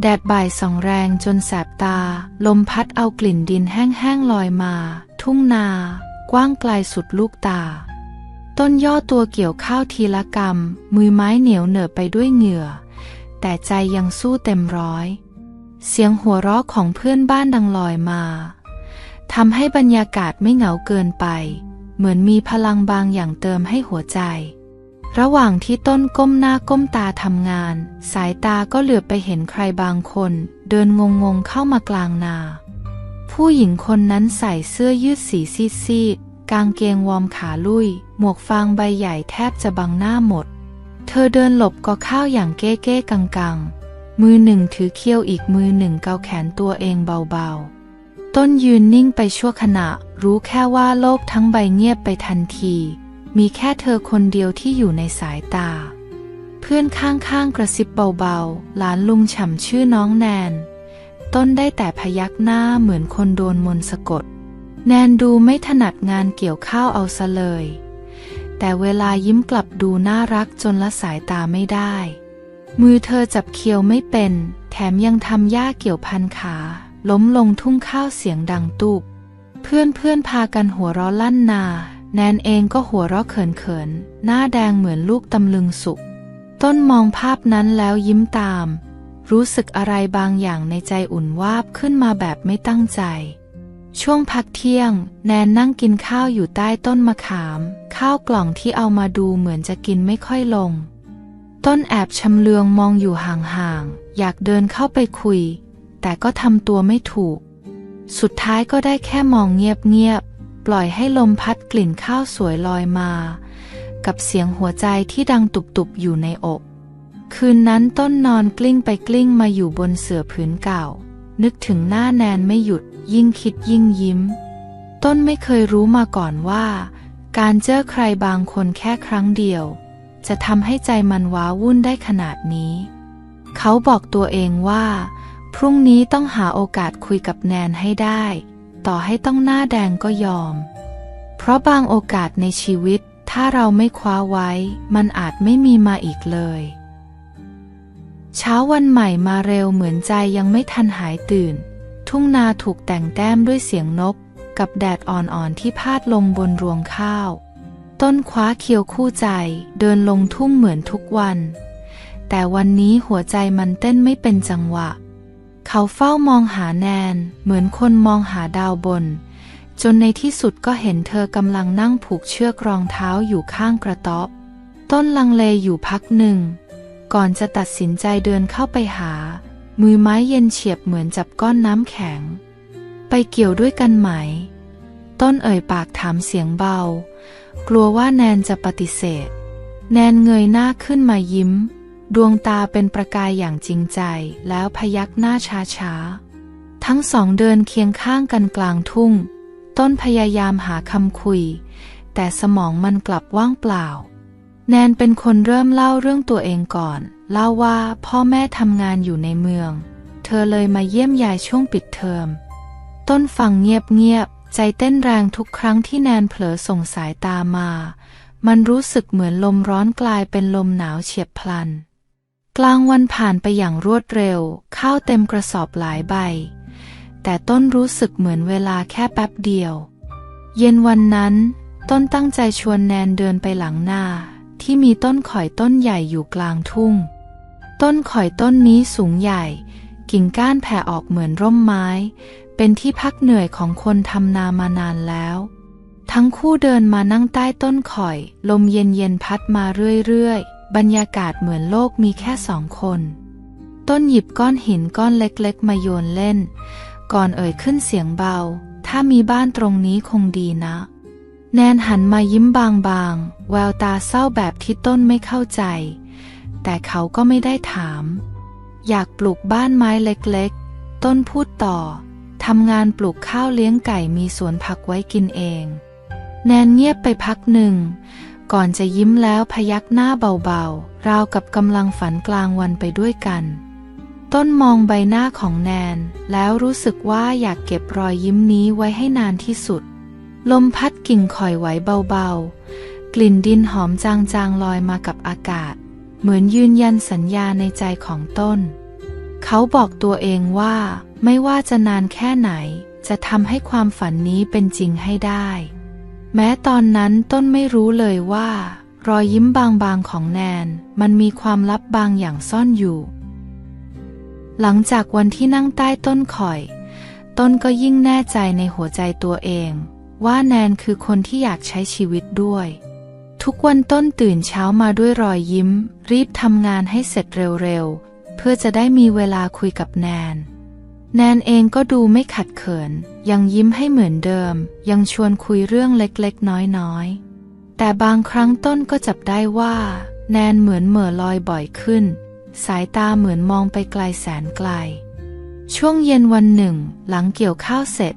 แดดบ่ายส่องแรงจนแสบตา ลมพัดเอากลิ่นดินแห้งๆลอยมา ทุ่งนา กว้างไกลสุดลูกตา ต้นย่อตัวเกี่ยวข้าวทีละกรรม มือไม้เหนียวเหนอะไปด้วยเหงื่อ แต่ใจยังสู้เต็มร้อย เสียงหัวเราะของเพื่อนบ้านดังลอยมาทำให้บรรยากาศไม่เหงาเกินไป เหมือนมีพลังบางอย่างเติมให้หัวใจ ระหว่างที่ต้นก้มหน้าก้มตาทำงาน สายตาก็เหลือบไปเห็นใครบางคน เดินงงๆเข้ามากลางนา ผู้หญิงคนนั้นใส่เสื้อยืดสีซีดๆกางเกงวอร์มขาลุย หมวกฟางใบใหญ่แทบจะบังหน้าหมด เธอเดินหลบก็ข้าวอย่างเก้เก้กังๆ มือหนึ่งถือเคี้ยวอีกมือหนึ่งเกาแขนตัวเองเบาๆ ต้นยืนนิ่งไปชั่วขณะ รู้แค่ว่าโลกทั้งใบเงียบไปทันที มีแค่เธอคนเดียวที่อยู่ในสายตา เพื่อนข้างๆกระซิบเบาๆ หลานลุงฉ่ำชื่อน้องแนน ต้นได้แต่พยักหน้าเหมือนคนโดนมนต์สะกด แนนดูไม่ถนัดงานเกี่ยวข้าวเอาซะเลย แต่เวลายิ้มกลับดูน่ารักจนละสายตาไม่ได้ มือเธอจับเคียวไม่เป็น แถมยังทำหญ้าเกี่ยวพันขา ล้มลงทุ่งข้าวเสียงดังตุบเพื่อนเพื่อนพากันหัวเราะลั่นนา แนนเองก็หัวเราะเขินๆ หน้าแดงเหมือนลูกตำลึงสุก ต้นมองภาพนั้นแล้วยิ้มตาม รู้สึกอะไรบางอย่างในใจอุ่นวาบขึ้นมาแบบไม่ตั้งใจ ช่วงพักเที่ยง แนนนั่งกินข้าวอยู่ใต้ต้นมะขาม ข้าวกล่องที่เอามาดูเหมือนจะกินไม่ค่อยลง ต้นแอบชำเลืองมองอยู่ห่างๆ อยากเดินเข้าไปคุย แต่ก็ทำตัวไม่ถูก สุดท้ายก็ได้แค่มองเงียบๆ ปล่อยให้ลมพัดกลิ่นข้าวสวยลอยมา กับเสียงหัวใจที่ดังตุบๆอยู่ในอก คืนนั้นต้นนอนกลิ้งไปกลิ้งมาอยู่บนเสื่อผืนเก่า นึกถึงหน้าแนนไม่หยุด ยิ่งคิดยิ่งยิ้ม ต้นไม่เคยรู้มาก่อนว่า การเจอใครบางคนแค่ครั้งเดียว จะทำให้ใจมันว้าวุ่นได้ขนาดนี้ เขาบอกตัวเองว่า พรุ่งนี้ต้องหาโอกาสคุยกับแนนให้ได้ ต่อให้ต้องหน้าแดงก็ยอม เพราะบางโอกาสในชีวิต ถ้าเราไม่คว้าไว้ มันอาจไม่มีมาอีกเลย เช้าวันใหม่มาเร็วเหมือนใจยังไม่ทันหายตื่น ทุ่งนาถูกแต่งแต้มด้วยเสียงนก กับแดดอ่อนๆที่พาดลงบนรวงข้าว ต้นคว้าเคียวคู่ใจ เดินลงทุ่งเหมือนทุกวัน แต่วันนี้หัวใจมันเต้นไม่เป็นจังหวะเขาเฝ้ามองหาแนนเหมือนคนมองหาดาวบน จนในที่สุดก็เห็นเธอกำลังนั่งผูกเชือกรองเท้าอยู่ข้างกระต๊อบ ต้นลังเลอยู่พักหนึ่ง ก่อนจะตัดสินใจเดินเข้าไปหา มือไม้เย็นเฉียบเหมือนจับก้อนน้ำแข็ง ไปเกี่ยวด้วยกันไหม ต้นเอ่ยปากถามเสียงเบา กลัวว่าแนนจะปฏิเสธ แนนเงยหน้าขึ้นมายิ้ม ดวงตาเป็นประกายอย่างจริงใจแล้วพยักหน้าช้าๆทั้งสองเดินเคียงข้างกันกลางทุ่ง ต้นพยายามหาคำคุย แต่สมองมันกลับว่างเปล่า แนนเป็นคนเริ่มเล่าเรื่องตัวเองก่อน เล่าว่าพ่อแม่ทำงานอยู่ในเมือง เธอเลยมาเยี่ยมยายช่วงปิดเทอม ต้นฟังเงียบๆใจเต้นแรงทุกครั้งที่แนนเผลอส่งสายตามา มันรู้สึกเหมือนลมร้อนกลายเป็นลมหนาวเฉียบพลัน กลางวันผ่านไปอย่างรวดเร็ว ข้าวเต็มกระสอบหลายใบ แต่ต้นรู้สึกเหมือนเวลาแค่แป๊บเดียว เย็นวันนั้น ต้นตั้งใจชวนแนนเดินไปหลังนาที่มีต้นข่อยต้นใหญ่อยู่กลางทุ่ง ต้นข่อยต้นนี้สูงใหญ่ กิ่งก้านแผ่ออกเหมือนร่มไม้ เป็นที่พักเหนื่อยของคนทำนามานานแล้ว ทั้งคู่เดินมานั่งใต้ต้นข่อย ลมเย็นๆพัดมาเรื่อยๆ บรรยากาศเหมือนโลกมีแค่สองคน ต้นหยิบก้อนหินก้อนเล็กๆ มาโยนเล่น ก่อนเอ่ยขึ้นเสียงเบา ถ้ามีบ้านตรงนี้คงดีนะ แนนหันมายิ้มบางๆ แววตาเศร้าแบบที่ต้นไม่เข้าใจ แต่เขาก็ไม่ได้ถาม อยากปลูกบ้านไม้เล็กๆ ต้นพูดต่อทำงานปลูกข้าวเลี้ยงไก่มีสวนผักไว้กินเอง แนนเงียบไปพักหนึ่ง ก่อนจะยิ้มแล้วพยักหน้าเบาๆ ราวกับกำลังฝันกลางวันไปด้วยกัน ต้นมองใบหน้าของแนน แล้วรู้สึกว่าอยากเก็บรอยยิ้มนี้ไว้ให้นานที่สุด ลมพัดกิ่งข่อยไหวเบาๆ กลิ่นดินหอมจางๆลอยมากับอากาศ เหมือนยืนยันสัญญาในใจของต้น เขาบอกตัวเองว่า ไม่ว่าจะนานแค่ไหน จะทำให้ความฝันนี้เป็นจริงให้ได้ แม้ตอนนั้นต้นไม่รู้เลยว่า รอยยิ้มบางๆของแนน มันมีความลับบางอย่างซ่อนอยู่ หลังจากวันที่นั่งใต้ต้นข่อย ต้นก็ยิ่งแน่ใจในหัวใจตัวเอง ว่าแนนคือคนที่อยากใช้ชีวิตด้วย ทุกวันต้นตื่นเช้ามาด้วยรอยยิ้ม รีบทำงานให้เสร็จเร็วๆ เพื่อจะได้มีเวลาคุยกับแนน แนนเองก็ดูไม่ขัดเขิน ยังยิ้มให้เหมือนเดิม ยังชวนคุยเรื่องเล็กๆ น้อยๆ แต่บางครั้งต้นก็จับได้ว่า แนนเหมือนเหม่อลอยบ่อยขึ้น สายตาเหมือนมองไปไกลแสนไกล ช่วงเย็นวันหนึ่ง หลังเกี่ยวข้าวเสร็จ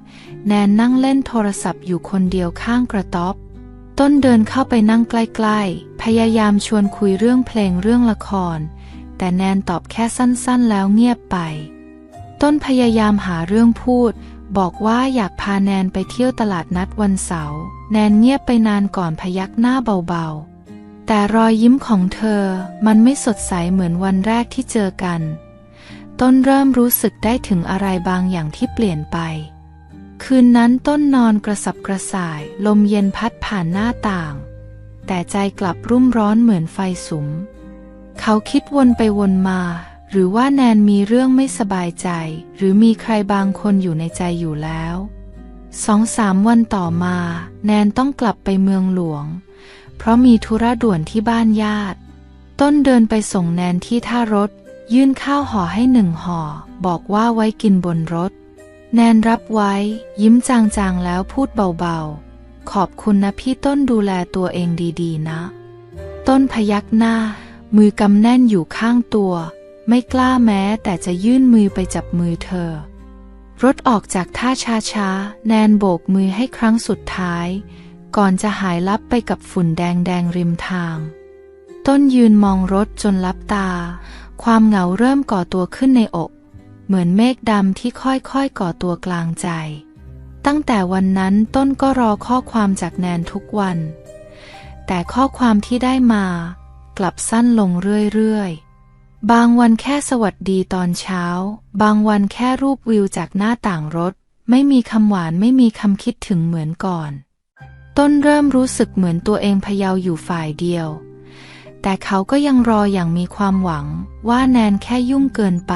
แนนนั่งเล่นโทรศัพท์อยู่คนเดียวข้างกระต๊อบ ต้นเดินเข้าไปนั่งใกล้ๆ พยายามชวนคุยเรื่องเพลงเรื่องละคร แต่แนนตอบแค่สั้นๆแล้วเงียบไป ต้นพยายามหาเรื่องพูด บอกว่าอยากพาแนนไปเที่ยวตลาดนัดวันเสาร์ แนนเงียบไปนานก่อนพยักหน้าเบาๆ แต่รอยยิ้มของเธอมันไม่สดใสเหมือนวันแรกที่เจอกัน ต้นเริ่มรู้สึกได้ถึงอะไรบางอย่างที่เปลี่ยนไป คืนนั้นต้นนอนกระสับกระส่าย ลมเย็นพัดผ่านหน้าต่าง แต่ใจกลับรุ่มร้อนเหมือนไฟสุม เขาคิดวนไปวนมา หรือว่าแนนมีเรื่องไม่สบายใจ หรือมีใครบางคนอยู่ในใจอยู่แล้วสองสามวันต่อมา แนนต้องกลับไปเมืองหลวง เพราะมีธุระด่วนที่บ้านญาติ ต้นเดินไปส่งแนนที่ท่ารถ ยื่นข้าวห่อให้หนึ่งห่อ บอกว่าไว้กินบนรถ แนนรับไว้ ยิ้มจางๆแล้วพูดเบาๆ ขอบคุณนะพี่ต้นดูแลตัวเองดีๆนะ ต้นพยักหน้า มือกำแน่นอยู่ข้างตัว ไม่กล้าแม้แต่จะยื่นมือไปจับมือเธอ รถออกจากท่าช้าๆแนนโบกมือให้ครั้งสุดท้าย ก่อนจะหายลับไปกับฝุ่นแดงๆริมทาง ต้นยืนมองรถจนลับตา ความเหงาเริ่มก่อตัวขึ้นในอก เหมือนเมฆดำที่ค่อยๆก่อตัวกลางใจ ตั้งแต่วันนั้นต้นก็รอข้อความจากแนนทุกวัน แต่ข้อความที่ได้มา กลับสั้นลงเรื่อยๆ บางวันแค่สวัสดีตอนเช้า บางวันแค่รูปวิวจากหน้าต่างรถ ไม่มีคำหวานไม่มีคำคิดถึงเหมือนก่อน ต้นเริ่มรู้สึกเหมือนตัวเองพะเยาอยู่ฝ่ายเดียว แต่เขาก็ยังรออย่างมีความหวัง ว่าแนนแค่ยุ่งเกินไป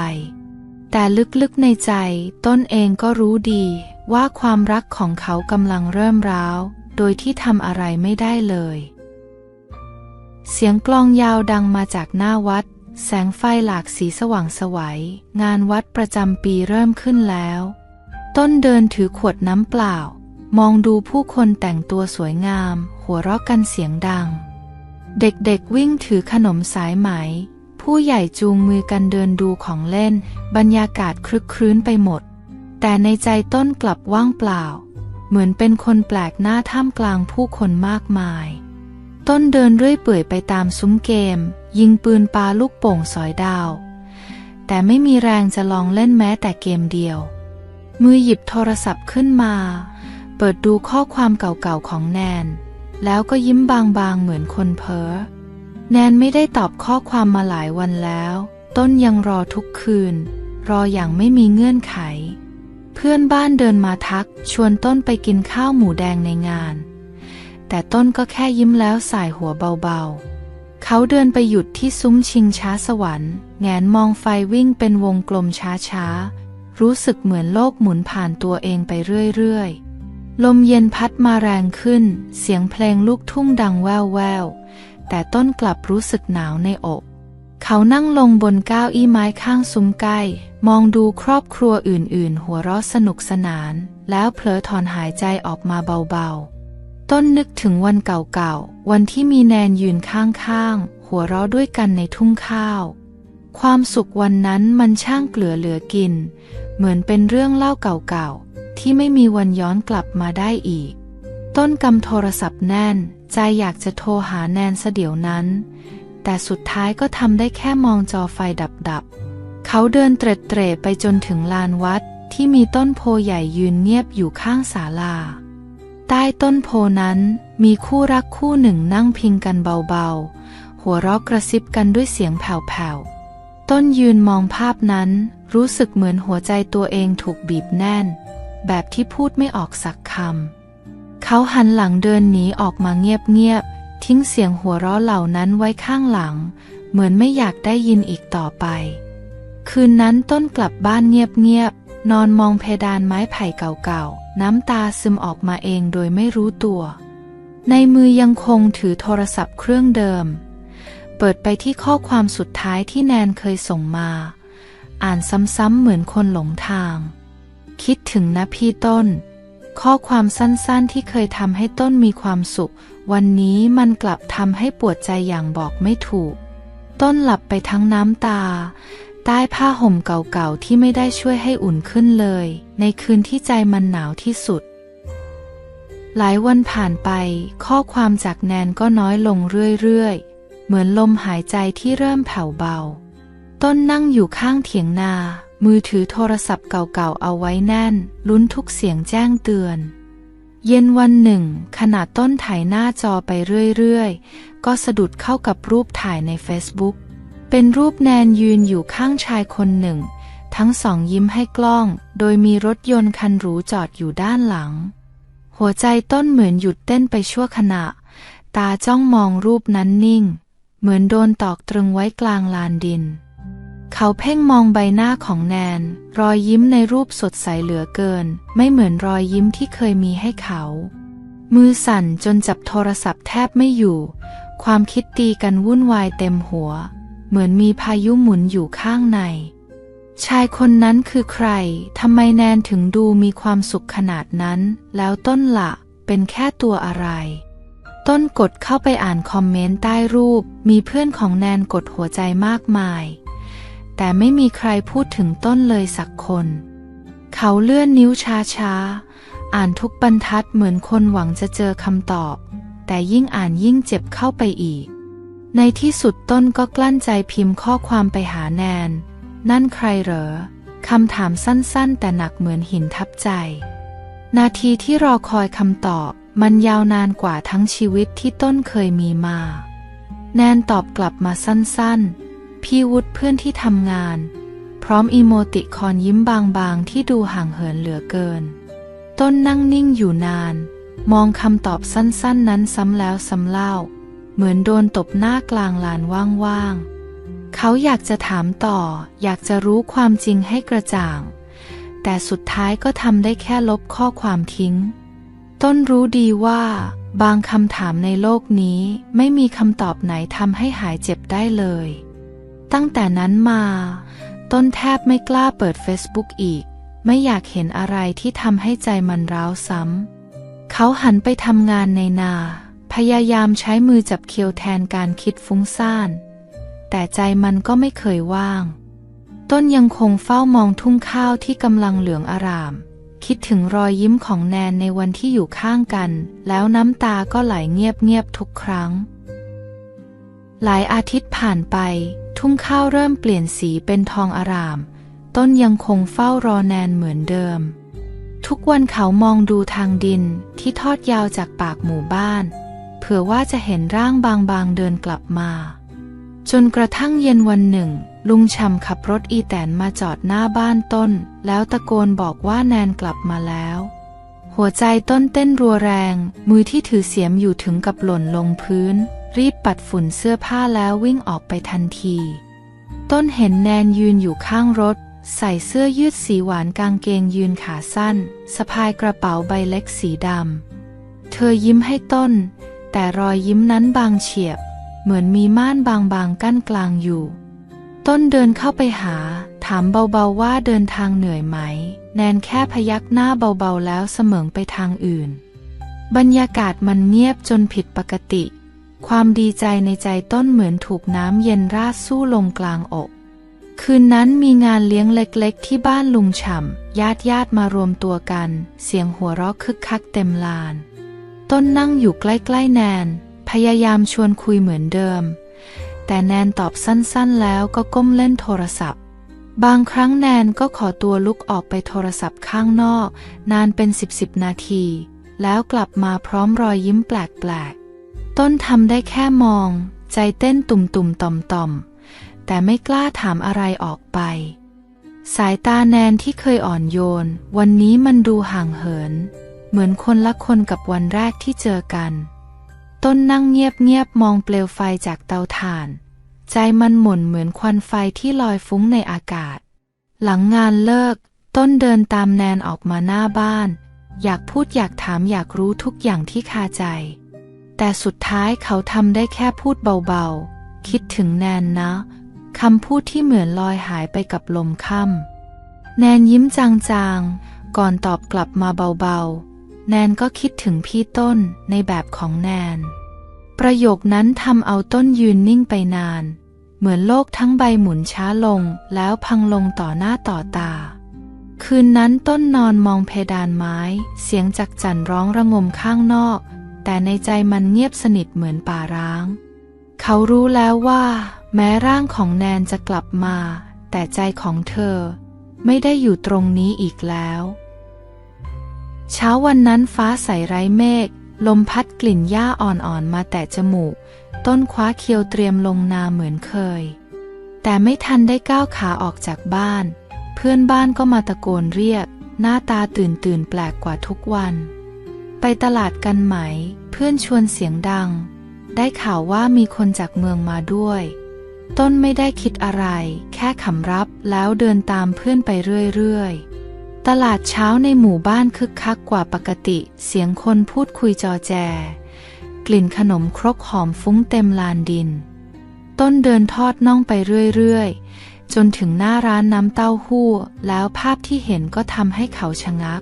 แต่ลึกๆในใจ ต้นเองก็รู้ดี ว่าความรักของเขากำลังเริ่มร้าว โดยที่ทำอะไรไม่ได้เลย เสียงกลองยาวดังมาจากหน้าวัด แสงไฟหลากสีสว่างสวัย งานวัดประจำปีเริ่มขึ้นแล้ว ต้นเดินถือขวดน้ำเปล่า มองดูผู้คนแต่งตัวสวยงาม หัวเราะกันเสียงดัง เด็กๆวิ่งถือขนมสายไหม ผู้ใหญ่จูงมือกันเดินดูของเล่น บรรยากาศคลึกครื้นไปหมด แต่ในใจต้นกลับว่างเปล่า เหมือนเป็นคนแปลกหน้าท่ามกลางผู้คนมากมาย ต้นเดินเรื่อยเปื่อยไปตามซุ้มเกม ยิงปืนปาลูกโป่งสอยดาว แต่ไม่มีแรงจะลองเล่นแม้แต่เกมเดียว มือหยิบโทรศัพท์ขึ้นมา เปิดดูข้อความเก่าๆของแนน แล้วก็ยิ้มบางๆเหมือนคนเพ้อแนนไม่ได้ตอบข้อความมาหลายวันแล้ว ต้นยังรอทุกคืน รออย่างไม่มีเงื่อนไข เพื่อนบ้านเดินมาทักชวนต้นไปกินข้าวหมูแดงในงาน แต่ต้นก็แค่ยิ้มแล้วสายหัวเบาๆ เขาเดินไปหยุดที่ซุ้มชิงช้าสวรรค์ แงนมองไฟวิ่งเป็นวงกลมช้าๆ รู้สึกเหมือนโลกหมุนผ่านตัวเองไปเรื่อยๆ ลมเย็นพัดมาแรงขึ้น เสียงเพลงลูกทุ่งดังแว่วๆ แต่ต้นกลับรู้สึกหนาวในอก เขานั่งลงบนเก้าอี้ไม้ข้างซุ้มใกล้ มองดูครอบครัวอื่นๆ หัวเราะสนุกสนาน แล้วเผลอถอนหายใจออกมาเบาๆ ต้นนึกถึงวันเก่าๆ วันที่มีแนนยืนข้างๆ หัวเราะด้วยกันในทุ่งข้าว ความสุขวันนั้นมันช่างเกลือเหลือกิน เหมือนเป็นเรื่องเล่าเก่าๆ ที่ไม่มีวันย้อนกลับมาได้อีก ต้นกำโทรศัพท์แน่น ใจอยากจะโทรหาแนนซะเดี๋ยวนั้น แต่สุดท้ายก็ทำได้แค่มองจอไฟดับๆ เขาเดินเตร็ดเตร่ไปจนถึงลานวัดที่มีต้นโพใหญ่ยืนเงียบอยู่ข้างศาลา ใต้ต้นโพนั้นมีคู่รักคู่หนึ่งนั่งพิงกันเบาๆ หัวเราะกระซิบกันด้วยเสียงแผ่วๆ ต้นยืนมองภาพนั้น รู้สึกเหมือนหัวใจตัวเองถูกบีบแน่น แบบที่พูดไม่ออกสักคำ เขาหันหลังเดินหนีออกมาเงียบๆ ทิ้งเสียงหัวเราะเหล่านั้นไว้ข้างหลัง เหมือนไม่อยากได้ยินอีกต่อไป คืนนั้นต้นกลับบ้านเงียบๆ นอนมองเพดานไม้ไผ่เก่าๆ น้ำตาซึมออกมาเองโดยไม่รู้ตัว ในมือยังคงถือโทรศัพท์เครื่องเดิม เปิดไปที่ข้อความสุดท้ายที่แนนเคยส่งมา อ่านซ้ำๆเหมือนคนหลงทาง คิดถึงนะพี่ต้น ข้อความสั้นๆที่เคยทำให้ต้นมีความสุข วันนี้มันกลับทำให้ปวดใจอย่างบอกไม่ถูก ต้นหลับไปทั้งน้ำตา ใต้ผ้าห่มเก่าๆที่ไม่ได้ช่วยให้อุ่นขึ้นเลย ในคืนที่ใจมันหนาวที่สุด หลายวันผ่านไป ข้อความจากแนนก็น้อยลงเรื่อยๆ เหมือนลมหายใจที่เริ่มแผ่วเบา ต้นนั่งอยู่ข้างเถียงนา มือถือโทรศัพท์เก่าๆเอาไว้แน่น ลุ้นทุกเสียงแจ้งเตือน เย็นวันหนึ่ง ขณะต้นถ่ายหน้าจอไปเรื่อยๆ ก็สะดุดเข้ากับรูปถ่ายใน Facebook เป็นรูปแนนยืนอยู่ข้างชายคนหนึ่ง ทั้งสองยิ้มให้กล้อง โดยมีรถยนต์คันหรูจอดอยู่ด้านหลัง หัวใจต้นเหมือนหยุดเต้นไปชั่วขณะ ตาจ้องมองรูปนั้นนิ่ง เหมือนโดนตอกตรึงไว้กลางลานดิน เขาเพ่งมองใบหน้าของแนน รอยยิ้มในรูปสดใสเหลือเกิน ไม่เหมือนรอยยิ้มที่เคยมีให้เขา มือสั่นจนจับโทรศัพท์แทบไม่อยู่ ความคิดตีกันวุ่นวายเต็มหัว เหมือนมีพายุหมุนอยู่ข้างใน ชายคนนั้นคือใคร ทำไมแนนถึงดูมีความสุขขนาดนั้น แล้วต้นละเป็นแค่ตัวอะไร ต้นกดเข้าไปอ่านคอมเมนต์ใต้รูป มีเพื่อนของแนนกดหัวใจมากมาย แต่ไม่มีใครพูดถึงต้นเลยสักคน เขาเลื่อนนิ้วช้าๆ อ่านทุกบรรทัดเหมือนคนหวังจะเจอคำตอบ แต่ยิ่งอ่านยิ่งเจ็บเข้าไปอีก ในที่สุดต้นก็กลั้นใจพิมพ์ข้อความไปหาแนน นั่นใครเหรอ คำถามสั้นๆ แต่หนักเหมือนหินทับใจ นาทีที่รอคอยคำตอบ มันยาวนานกว่าทั้งชีวิตที่ต้นเคยมีมา แนนตอบกลับมาสั้นๆ พี่วุฒิเพื่อนที่ทำงาน พร้อมอีโมติคอนยิ้มบางๆ ที่ดูห่างเหินเหลือเกิน ต้นนั่งนิ่งอยู่นาน มองคำตอบสั้นๆ นั้นซ้ำแล้วซ้ำเล่า เหมือนโดนตบหน้ากลางลานว่างๆ เขาอยากจะถามต่อ อยากจะรู้ความจริงให้กระจ่าง แต่สุดท้ายก็ทำได้แค่ลบข้อความทิ้ง ต้นรู้ดีว่า บางคำถามในโลกนี้ไม่มีคำตอบไหนทำให้หายเจ็บได้เลย ตั้งแต่นั้นมา ต้นแทบไม่กล้าเปิด Facebook อีก ไม่อยากเห็นอะไรที่ทำให้ใจมันร้าวซ้ำเขาหันไปทำงานในนา พยายามใช้มือจับเคียวแทนการคิดฟุ้งซ่าน แต่ใจมันก็ไม่เคยว่าง ต้นยังคงเฝ้ามองทุ่งข้าวที่กำลังเหลืองอาราม คิดถึงรอยยิ้มของแนนในวันที่อยู่ข้างกัน แล้วน้ำตาก็ไหลเงียบๆทุกครั้ง หลายอาทิตย์ผ่านไป ทุ่งข้าวเริ่มเปลี่ยนสีเป็นทองอาราม ต้นยังคงเฝ้ารอแนนเหมือนเดิม ทุกวันเขามองดูทางดินที่ทอดยาวจากปากหมู่บ้าน ผื่อว่าจะเห็นร่างบางๆเดินกลับมา จนกระทั่งเย็นวันหนึ่ง ลุงชำขับรถอีแตนมาจอดหน้าบ้านต้น แล้วตะโกนบอกว่าแนนกลับมาแล้ว หัวใจต้นเต้นรัวแรง มือที่ถือเสียมอยู่ถึงกับหล่นลงพื้น รีบปัดฝุ่นเสื้อผ้าแล้ววิ่งออกไปทันที ต้นเห็นแนนยืนอยู่ข้างรถใส่เสื้อยืดสีหวานกางเกงยืนขาสั้น สะพายกระเป๋าใบเล็กสีดำ เธอยิ้มให้ต้น แต่รอยยิ้มนั้นบางเฉียบ เหมือนมีม่านบางๆกั้นกลางอยู่ ต้นเดินเข้าไปหา ถามเบาๆว่าเดินทางเหนื่อยไหม แนนแค่พยักหน้าเบาๆแล้วเสมอไปทางอื่น บรรยากาศมันเงียบจนผิดปกติ ความดีใจในใจต้นเหมือนถูกน้ำเย็นราดสู้ลงกลางอกคืนนั้นมีงานเลี้ยงเล็กๆ ที่บ้านลุงฉ่ำ ญาติญาติมารวมตัวกัน เสียงหัวเราะคึกคักเต็มลาน ต้นนั่งอยู่ใกล้ๆแนน พยายามชวนคุยเหมือนเดิม แต่แนนตอบสั้นๆแล้วก็ก้มเล่นโทรศัพท์ บางครั้งแนนก็ขอตัวลุกออกไปโทรศัพท์ข้างนอก นานเป็นสิบสิบนาที แล้วกลับมาพร้อมรอยยิ้มแปลกๆ ต้นทำได้แค่มอง ใจเต้นตุ่มๆต่อมๆ แต่ไม่กล้าถามอะไรออกไป สายตาแนนที่เคยอ่อนโยน วันนี้มันดูห่างเหิน เหมือนคนละคนกับวันแรกที่เจอกัน ต้นนั่งเงียบๆมองเปลวไฟจากเตาถ่าน ใจมันหม่นเหมือนควันไฟที่ลอยฟุ้งในอากาศ หลังงานเลิก ต้นเดินตามแนนออกมาหน้าบ้าน อยากพูดอยากถามอยากรู้ทุกอย่างที่คาใจ แต่สุดท้ายเขาทำได้แค่พูดเบาๆ คิดถึงแนนนะคำพูดที่เหมือนลอยหายไปกับลมค่ำแนนยิ้มจางๆ ก่อนตอบกลับมาเบาๆ แนนก็คิดถึงพี่ต้นในแบบของแนน ประโยคนั้นทำเอาต้นยืนนิ่งไปนาน เหมือนโลกทั้งใบหมุนช้าลงแล้วพังลงต่อหน้าต่อตา คืนนั้นต้นนอนมองเพดานไม้ เสียงจักจั่นร้องระงมข้างนอก แต่ในใจมันเงียบสนิทเหมือนป่าร้าง เขารู้แล้วว่า แม้ร่างของแนนจะกลับมา แต่ใจของเธอ ไม่ได้อยู่ตรงนี้อีกแล้ว เช้าวันนั้นฟ้าใสไร้เมฆ ลมพัดกลิ่นหญ้าอ่อนๆมาแต่จมูก ต้นคว้าเคียวเตรียมลงนาเหมือนเคย แต่ไม่ทันได้ก้าวขาออกจากบ้าน เพื่อนบ้านก็มาตะโกนเรียก หน้าตาตื่นตื่นแปลกกว่าทุกวัน ไปตลาดกันไหม เพื่อนชวนเสียงดัง ได้ข่าวว่ามีคนจากเมืองมาด้วย ต้นไม่ได้คิดอะไร แค่ขำรับแล้วเดินตามเพื่อนไปเรื่อยๆ ตลาดเช้าในหมู่บ้านคึกคักกว่าปกติ เสียงคนพูดคุยจอแจ กลิ่นขนมครกหอมฟุ้งเต็มลานดิน ต้นเดินทอดน่องไปเรื่อยๆ จนถึงหน้าร้านน้ำเต้าหู้ แล้วภาพที่เห็นก็ทำให้เขาชะงัก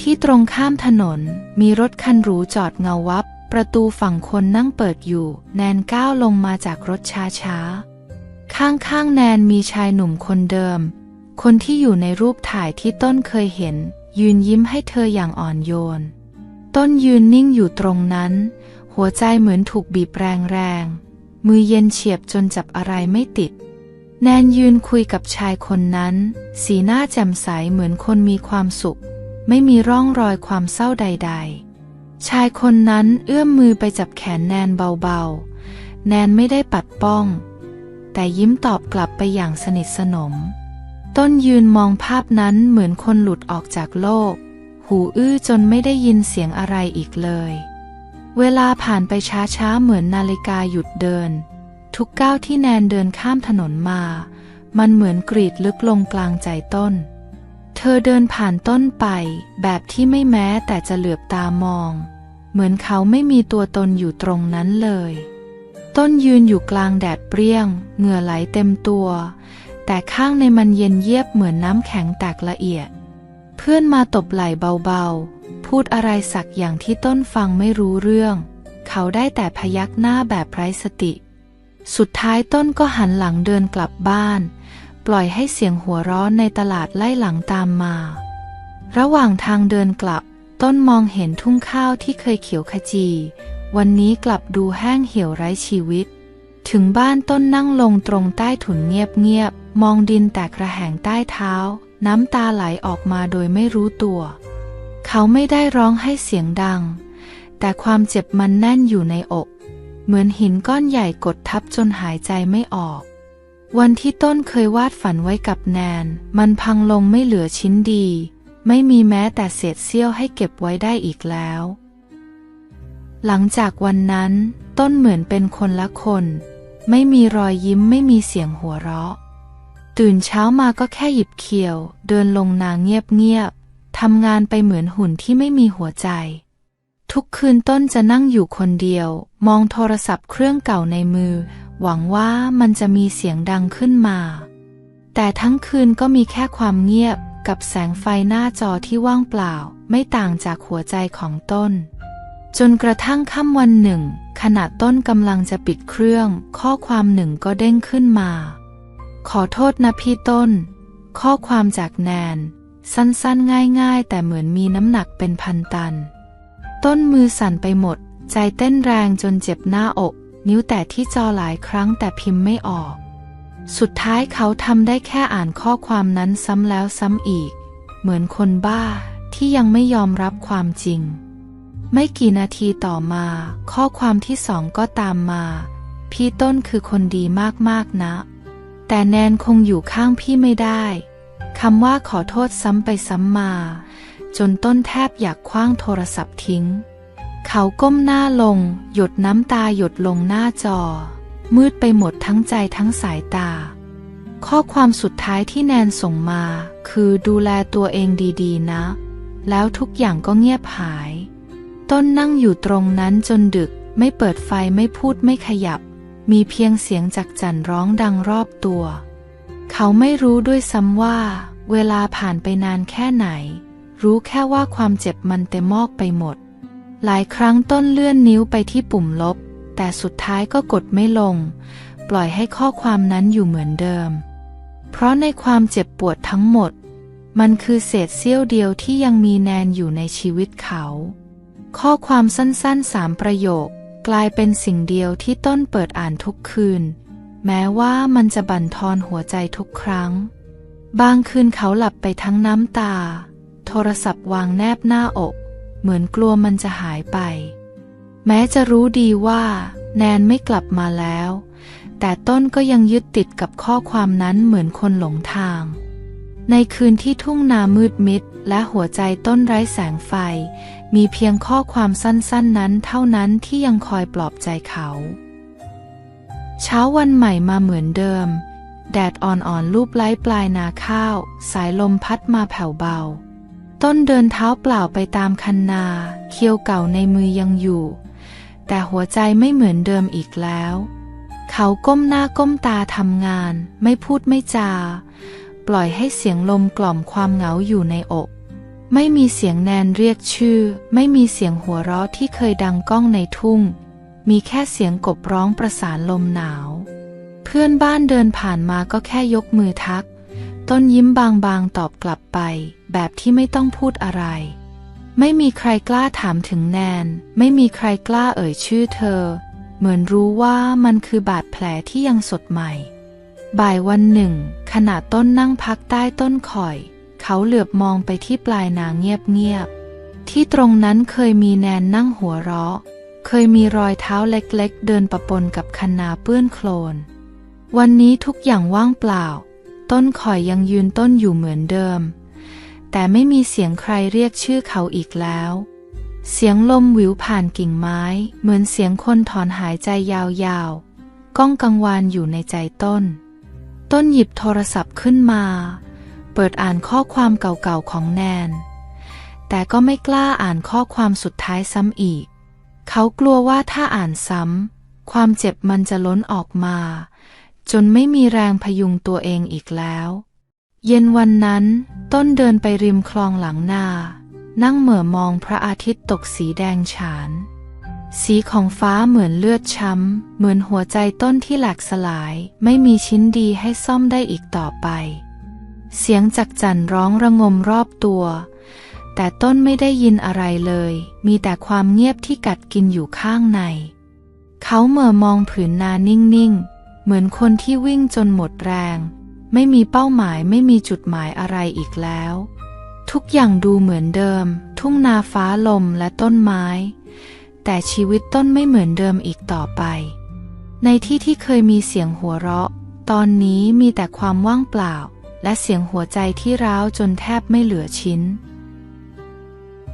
ที่ตรงข้ามถนนมีรถคันหรูจอดเงาวับ ประตูฝั่งคนนั่งเปิดอยู่ แนนก้าวลงมาจากรถช้าๆ ข้างๆแนนมีชายหนุ่มคนเดิม คนที่อยู่ในรูปถ่ายที่ต้นเคยเห็น ยืนยิ้มให้เธออย่างอ่อนโยน ต้นยืนนิ่งอยู่ตรงนั้น หัวใจเหมือนถูกบีบแรงๆมือเย็นเฉียบจนจับอะไรไม่ติด แนนยืนคุยกับชายคนนั้น สีหน้าแจ่มใสเหมือนคนมีความสุข ไม่มีร่องรอยความเศร้าใด ๆ ชายคนนั้นเอื้อมมือไปจับแขนแนนเบาๆ แนนไม่ได้ปัดป้อง แต่ยิ้มตอบกลับไปอย่างสนิทสนม ต้นยืนมองภาพนั้นเหมือนคนหลุดออกจากโลก หูอื้อจนไม่ได้ยินเสียงอะไรอีกเลย เวลาผ่านไปช้าๆเหมือนนาฬิกาหยุดเดิน ทุกก้าวที่แนนเดินข้ามถนนมา มันเหมือนกรีดลึกลงกลางใจต้น เธอเดินผ่านต้นไป แบบที่ไม่แม้แต่จะเหลือบตามอง เหมือนเขาไม่มีตัวตนอยู่ตรงนั้นเลย ต้นยืนอยู่กลางแดดเปรี้ยง เหงื่อไหลเต็มตัว แต่ข้างในมันเย็นเยียบเหมือนน้ำแข็งแตกละเอียด เพื่อนมาตบไหล่เบาๆ พูดอะไรสักอย่างที่ต้นฟังไม่รู้เรื่อง เขาได้แต่พยักหน้าแบบไร้สติ สุดท้ายต้นก็หันหลังเดินกลับบ้าน ปล่อยให้เสียงหัวร้อนในตลาดไล่หลังตามมา ระหว่างทางเดินกลับ ต้นมองเห็นทุ่งข้าวที่เคยเขียวขจี วันนี้กลับดูแห้งเหี่ยวไร้ชีวิต ถึงบ้านต้นนั่งลงตรงใต้ถุนเงียบๆ มองดินแตกระแหงใต้เท้า น้ำตาไหลออกมาโดยไม่รู้ตัว เขาไม่ได้ร้องให้เสียงดัง แต่ความเจ็บมันแน่นอยู่ในอก เหมือนหินก้อนใหญ่กดทับจนหายใจไม่ออก วันที่ต้นเคยวาดฝันไว้กับแนน มันพังลงไม่เหลือชิ้นดี ไม่มีแม้แต่เศษเสี้ยวให้เก็บไว้ได้อีกแล้ว หลังจากวันนั้น ต้นเหมือนเป็นคนละคน ไม่มีรอยยิ้มไม่มีเสียงหัวเราะ ตื่นเช้ามาก็แค่หยิบเขียว เดินลงนาเงียบๆทำงานไปเหมือนหุ่นที่ไม่มีหัวใจ ทุกคืนต้นจะนั่งอยู่คนเดียว มองโทรศัพท์เครื่องเก่าในมือ หวังว่ามันจะมีเสียงดังขึ้นมา แต่ทั้งคืนก็มีแค่ความเงียบกับแสงไฟหน้าจอที่ว่างเปล่า ไม่ต่างจากหัวใจของต้น จนกระทั่งค่ำวันหนึ่ง ขณะต้นกำลังจะปิดเครื่อง ข้อความหนึ่งก็เด้งขึ้นมา ขอโทษนะพี่ต้น ข้อความจากแนน สั้นๆง่ายๆ แต่เหมือนมีน้ำหนักเป็นพันตัน ต้นมือสั่นไปหมด ใจเต้นแรงจนเจ็บหน้าอก นิ้วแต่ที่จอหลายครั้งแต่พิมพ์ไม่ออก สุดท้ายเขาทำได้แค่อ่านข้อความนั้นซ้ำแล้วซ้ำอีก เหมือนคนบ้าที่ยังไม่ยอมรับความจริง ไม่กี่นาทีต่อมา ข้อความที่สองก็ตามมา พี่ต้นคือคนดีมากๆนะ แต่แนนคงอยู่ข้างพี่ไม่ได้คำว่าขอโทษซ้ำไปซ้ำมา จนต้นแทบอยากคว้างโทรศัพท์ทิ้ง เขาก้มหน้าลง หยดน้ำตาหยดลงหน้าจอ มืดไปหมดทั้งใจทั้งสายตา ข้อความสุดท้ายที่แนนส่งมา คือดูแลตัวเองดีๆนะ แล้วทุกอย่างก็เงียบหาย ต้นนั่งอยู่ตรงนั้นจนดึก ไม่เปิดไฟไม่พูดไม่ขยับ มีเพียงเสียงจักจั่นร้องดังรอบตัว เขาไม่รู้ด้วยซ้ำว่า เวลาผ่านไปนานแค่ไหน รู้แค่ว่าความเจ็บมันเต็มมอกไปหมด หลายครั้งต้นเลื่อนนิ้วไปที่ปุ่มลบ แต่สุดท้ายก็กดไม่ลง ปล่อยให้ข้อความนั้นอยู่เหมือนเดิม เพราะในความเจ็บปวดทั้งหมด มันคือเศษเสี้ยวเดียวที่ยังมีแนนอยู่ในชีวิตเขา ข้อความสั้นๆสามประโยค กลายเป็นสิ่งเดียวที่ต้นเปิดอ่านทุกคืน แม้ว่ามันจะบั่นทอนหัวใจทุกครั้ง บางคืนเขาหลับไปทั้งน้ำตา โทรศัพท์วางแนบหน้าอก เหมือนกลัวมันจะหายไป แม้จะรู้ดีว่า แนนไม่กลับมาแล้ว แต่ต้นก็ยังยึดติดกับข้อความนั้นเหมือนคนหลงทาง ในคืนที่ทุ่งนามืดมิดและหัวใจต้นไร้แสงไฟ มีเพียงข้อความสั้นๆนั้นเท่านั้นที่ยังคอยปลอบใจเขา เช้าวันใหม่มาเหมือนเดิม แดดอ่อนๆลูบไล้ปลายนาข้าว สายลมพัดมาแผ่วเบา ต้นเดินเท้าเปล่าไปตามคันนา เคียวเก่าในมือยังอยู่ แต่หัวใจไม่เหมือนเดิมอีกแล้ว เขาก้มหน้าก้มตาทำงาน ไม่พูดไม่จา ปล่อยให้เสียงลมกล่อมความเหงาอยู่ในอก ไม่มีเสียงแนนเรียกชื่อ ไม่มีเสียงหัวเราะที่เคยดังก้องในทุ่ง มีแค่เสียงกบร้องประสานลมหนาว เพื่อนบ้านเดินผ่านมาก็แค่ยกมือทัก ต้นยิ้มบางๆตอบกลับไป แบบที่ไม่ต้องพูดอะไร ไม่มีใครกล้าถามถึงแนน ไม่มีใครกล้าเอ่ยชื่อเธอ เหมือนรู้ว่ามันคือบาดแผลที่ยังสดใหม่ บ่ายวันหนึ่ง ขณะต้นนั่งพักใต้ต้นข่อย เขาเหลือบมองไปที่ปลายนาเงียบๆ ที่ตรงนั้นเคยมีแนนนั่งหัวเราะ เคยมีรอยเท้าเล็กๆ เดินประปนกับคันนาเปื้อนโคลน วันนี้ทุกอย่างว่างเปล่า ต้นข่อยยังยืนต้นอยู่เหมือนเดิม แต่ไม่มีเสียงใครเรียกชื่อเขาอีกแล้ว เสียงลมวิวผ่านกิ่งไม้ เหมือนเสียงคนถอนหายใจยาวๆ ก้องกังวานอยู่ในใจต้น ต้นหยิบโทรศัพท์ขึ้นมา ปิดอ่านข้อความเก่าๆของแนน แต่ก็ไม่กล้าอ่านข้อความสุดท้ายซ้ำอีก เขากลัวว่าถ้าอ่านซ้ำ ความเจ็บมันจะล้นออกมา จนไม่มีแรงพยุงตัวเองอีกแล้ว เย็นวันนั้น ต้นเดินไปริมคลองหลังนา นั่งเหม่อมองพระอาทิตย์ตกสีแดงฉาน สีของฟ้าเหมือนเลือดช้ำ เหมือนหัวใจต้นที่แหลกสลาย ไม่มีชิ้นดีให้ซ่อมได้อีกต่อไป เสียงจักจั่นร้องระงมรอบตัว แต่ต้นไม่ได้ยินอะไรเลย มีแต่ความเงียบที่กัดกินอยู่ข้างใน เขาเหม่อมองผืนนานิ่งๆ เหมือนคนที่วิ่งจนหมดแรง ไม่มีเป้าหมายไม่มีจุดหมายอะไรอีกแล้ว ทุกอย่างดูเหมือนเดิม ทุ่งนาฟ้าลมและต้นไม้ แต่ชีวิตต้นไม่เหมือนเดิมอีกต่อไป ในที่ที่เคยมีเสียงหัวเราะ ตอนนี้มีแต่ความว่างเปล่า และเสียงหัวใจที่ร้าวจนแทบไม่เหลือชิ้น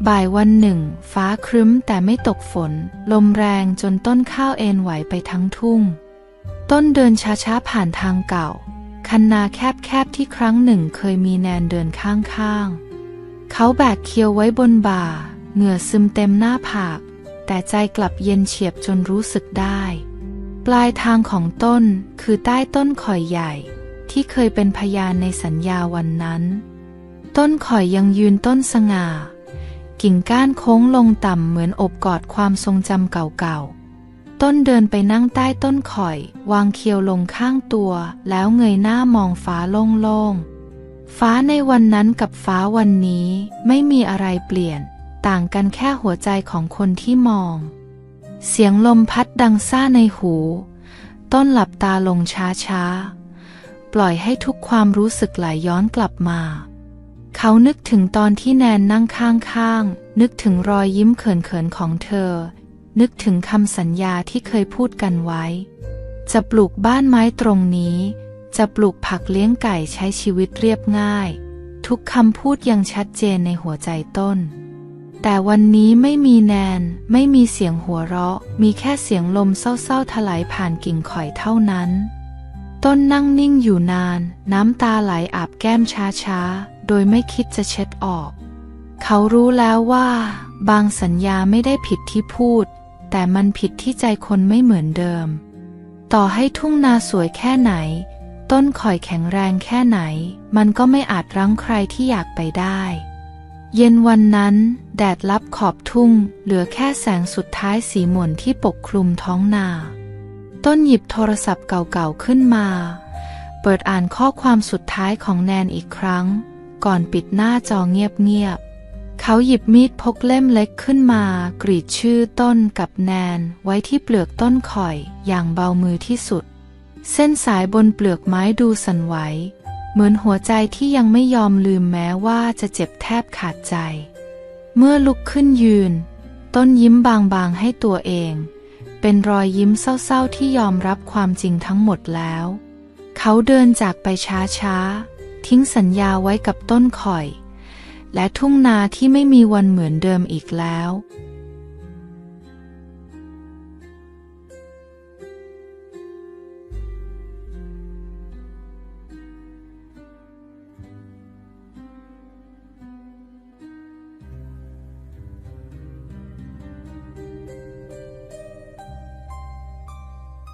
บ่ายวันหนึ่ง ฟ้าครึ้มแต่ไม่ตกฝน ลมแรงจนต้นข้าวเอ็นไหวไปทั้งทุ่ง ต้นเดินช้าๆผ่านทางเก่า คันนาแคบๆที่ครั้งหนึ่งเคยมีแนนเดินข้างๆ เขาแบกเคียวไว้บนบ่า เหงื่อซึมเต็มหน้าผาก แต่ใจกลับเย็นเฉียบจนรู้สึกได้ ปลายทางของต้นคือใต้ต้นข่อยใหญ่ ที่เคยเป็นพยานในสัญญาวันนั้น ต้นข่อยยังยืนต้นสง่า กิ่งก้านโค้งลงต่ำเหมือนอบกอดความทรงจำเก่าๆ ต้นเดินไปนั่งใต้ต้นข่อย วางเคียวลงข้างตัว แล้วเงยหน้ามองฟ้าโล่งๆ ฟ้าในวันนั้นกับฟ้าวันนี้ไม่มีอะไรเปลี่ยน ต่างกันแค่หัวใจของคนที่มอง เสียงลมพัดดังซ่าในหู ต้นหลับตาลงช้าๆ ปล่อยให้ทุกความรู้สึกไหลย้อนกลับมา เขานึกถึงตอนที่แนนนั่งข้างๆ นึกถึงรอยยิ้มเขินๆของเธอ นึกถึงคำสัญญาที่เคยพูดกันไว้ จะปลูกบ้านไม้ตรงนี้ จะปลูกผักเลี้ยงไก่ใช้ชีวิตเรียบง่าย ทุกคำพูดยังชัดเจนในหัวใจต้น แต่วันนี้ไม่มีแนน ไม่มีเสียงหัวเราะ มีแค่เสียงลมเศร้าๆถลายผ่านกิ่งข่อยเท่านั้น ต้นนั่งนิ่งอยู่นาน น้ำตาไหลอาบแก้มช้าๆ โดยไม่คิดจะเช็ดออก เขารู้แล้วว่า บางสัญญาไม่ได้ผิดที่พูด แต่มันผิดที่ใจคนไม่เหมือนเดิม ต่อให้ทุ่งนาสวยแค่ไหน ต้นข่อยแข็งแรงแค่ไหน มันก็ไม่อาจรั้งใครที่อยากไปได้ เย็นวันนั้น แดดลับขอบทุ่ง เหลือแค่แสงสุดท้ายสีหม่นที่ปกคลุมท้องนา ต้นหยิบโทรศัพท์เก่าๆขึ้นมา เปิดอ่านข้อความสุดท้ายของแนนอีกครั้ง ก่อนปิดหน้าจอเงียบๆ เขาหยิบมีดพกเล่มเล็กขึ้นมา กรีดชื่อต้นกับแนนไว้ที่เปลือกต้นข่อยอย่างเบามือที่สุด เส้นสายบนเปลือกไม้ดูสั่นไหว เหมือนหัวใจที่ยังไม่ยอมลืมแม้ว่าจะเจ็บแทบขาดใจ เมื่อลุกขึ้นยืน ต้นยิ้มบางๆให้ตัวเอง เป็นรอยยิ้มเศร้าๆที่ยอมรับความจริงทั้งหมดแล้ว เขาเดินจากไปช้าๆ ทิ้งสัญญาไว้กับต้นข่อย และทุ่งนาที่ไม่มีวันเหมือนเดิมอีกแล้ว